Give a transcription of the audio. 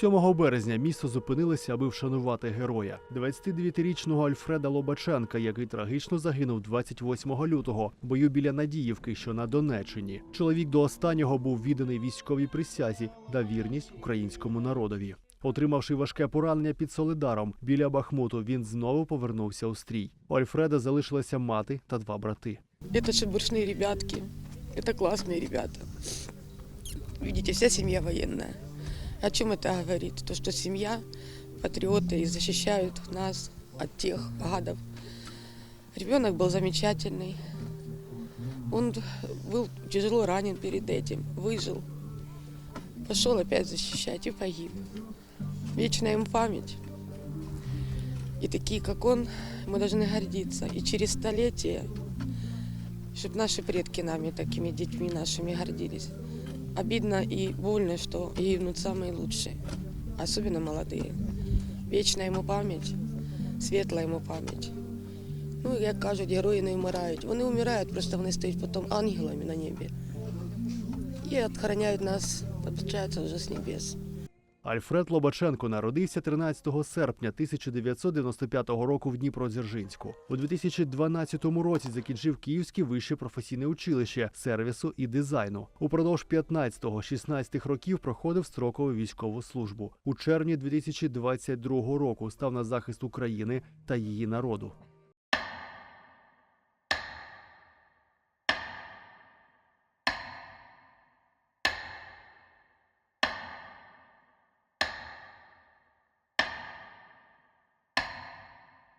7 березня місто зупинилося, аби вшанувати героя 29-річного Альфреда Лобаченка, який трагічно загинув 28 лютого в бою біля Надіївки, що на Донеччині. Чоловік до останнього був відданий військовій присязі та вірність українському народові. Отримавши важке поранення під Солидаром біля Бахмуту, він знову повернувся у стрій. У Альфреда залишилася мати та два брати. Это шебуршные ребятки. Это классные ребята. Видите, вся семья военная. О чем это говорит? То, что семья, патриоты и защищают нас от тех гадов. Ребенок был замечательный. Он был тяжело ранен перед этим, выжил. Пошел опять защищать и погиб. Вечная им память. И такие, как он, мы должны гордиться. И через столетия чтобы наши предки нами, такими детьми нашими гордились. Обидно и больно, что гибнут самые лучшие, особенно молодые. Вечна йому пам'ять, світла йому пам'ять. Ну, як кажуть, герої не вмирають. Вони вмирають, просто вони стають потім ангелами на небі. І відхороняють нас, получається, вже з небес. Альфред Лобаченко народився 13 серпня 1995 року в Дніпродзержинську. У 2012 році закінчив Київське вище професійне училище сервісу і дизайну. Упродовж 15-16 років проходив строкову військову службу. У червні 2022 року став на захист України та її народу.